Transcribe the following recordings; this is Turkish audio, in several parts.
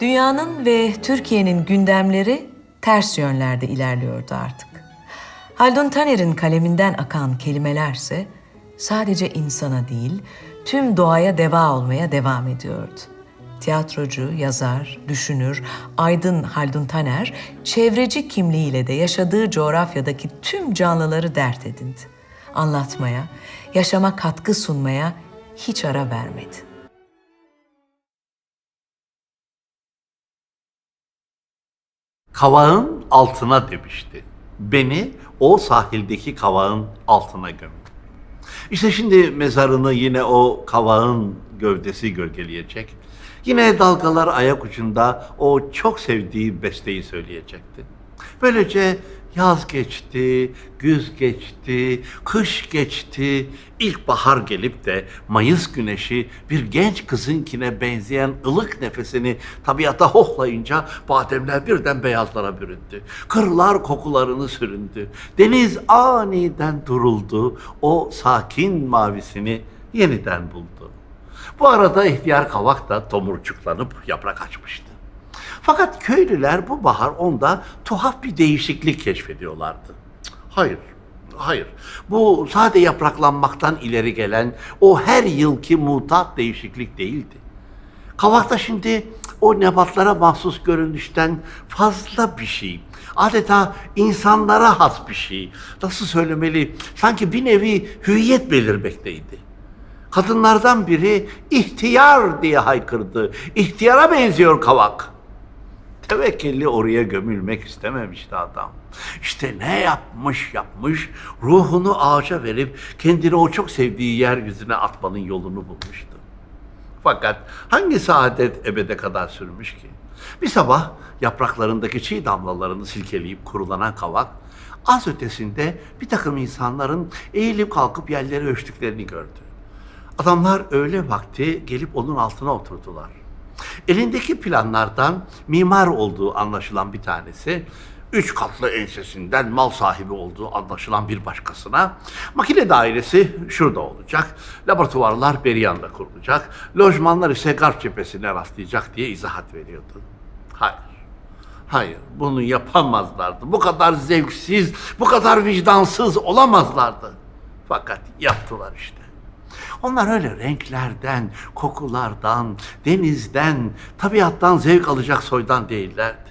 Dünyanın ve Türkiye'nin gündemleri ters yönlerde ilerliyordu artık. Haldun Taner'in kaleminden akan kelimelerse sadece insana değil, tüm doğaya deva olmaya devam ediyordu. Tiyatrocu, yazar, düşünür, aydın Haldun Taner, çevreci kimliğiyle de yaşadığı coğrafyadaki tüm canlıları dert edindi. Anlatmaya, yaşama katkı sunmaya hiç ara vermedi. Kavağın altına demişti. Beni o sahildeki kavağın altına gömdü. İşte şimdi mezarını yine o kavağın gövdesi gölgeleyecek. Yine dalgalar ayak ucunda o çok sevdiği besteyi söyleyecekti. Böylece yaz geçti, güz geçti, kış geçti. İlkbahar gelip de Mayıs güneşi bir genç kızınkine benzeyen ılık nefesini tabiata hoklayınca bademler birden beyazlara büründü. Kırlar kokularını süründü. Deniz aniden duruldu. O sakin mavisini yeniden buldu. Bu arada ihtiyar kavak da tomurcuklanıp yaprak açmıştı. Fakat köylüler bu bahar onda tuhaf bir değişiklik keşfediyorlardı. Hayır, hayır. Bu sade yapraklanmaktan ileri gelen o her yılki mutat değişiklik değildi. Kavakta şimdi o nebatlara mahsus görünüşten fazla bir şey. Adeta insanlara has bir şey. Nasıl söylemeli? Sanki bir nevi hüviyet belirmekteydi. Kadınlardan biri ihtiyar diye haykırdı. İhtiyara benziyor kavak. Tevekkilli oraya gömülmek istememişti adam. İşte ne yapmış yapmış, ruhunu ağaca verip kendini o çok sevdiği yeryüzüne atmanın yolunu bulmuştu. Fakat hangi saadet ebede kadar sürmüş ki? Bir sabah yapraklarındaki çiğ damlalarını silkeleyip kurulanan kavak, az ötesinde bir takım insanların eğilip kalkıp yerleri ölçtüklerini gördü. Adamlar öğle vakti gelip onun altına oturdular. Elindeki planlardan mimar olduğu anlaşılan bir tanesi, üç katlı ensesinden mal sahibi olduğu anlaşılan bir başkasına, makine dairesi şurada olacak, laboratuvarlar beri yanda kurulacak, lojmanlar ise garp cephesine rastlayacak diye izahat veriyordu. Hayır. Hayır, bunu yapamazlardı. Bu kadar zevksiz, bu kadar vicdansız olamazlardı. Fakat yaptılar işte. Onlar öyle renklerden, kokulardan, denizden, tabiattan zevk alacak soydan değillerdi.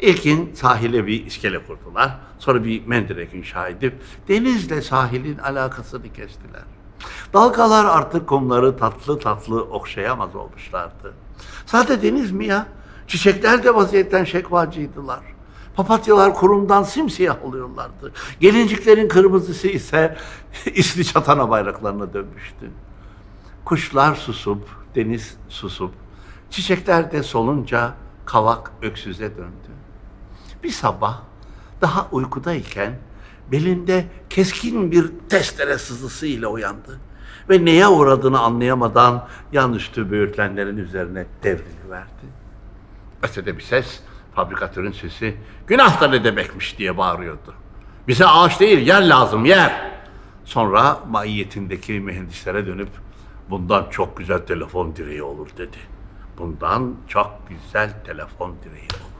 İlkin sahile bir iskele kurdular. Sonra bir mendirek inşa edip denizle sahilin alakasını kestiler. Dalgalar artık kumları tatlı tatlı okşayamaz olmuşlardı. Sadece deniz mi ya? Çiçekler de vaziyetten şekvacıydılar. Papatyalar kurumdan simsiyah oluyorlardı. Gelinciklerin kırmızısı ise isli çatana bayraklarına dönmüştü. Kuşlar susup, deniz susup, çiçekler de solunca kavak öksüze döndü. Bir sabah daha uykudayken belinde keskin bir testere sızısı ile uyandı ve neye uğradığını anlayamadan yan üstü böğürtlenlerin üzerine devriliverdi. Ötede bir ses, fabrikatörün sesi, günah ne demekmiş diye bağırıyordu. Bize ağaç değil, yer lazım, yer. Sonra maiyetindeki mühendislere dönüp, bundan çok güzel telefon direği olur dedi. Bundan çok güzel telefon direği olur.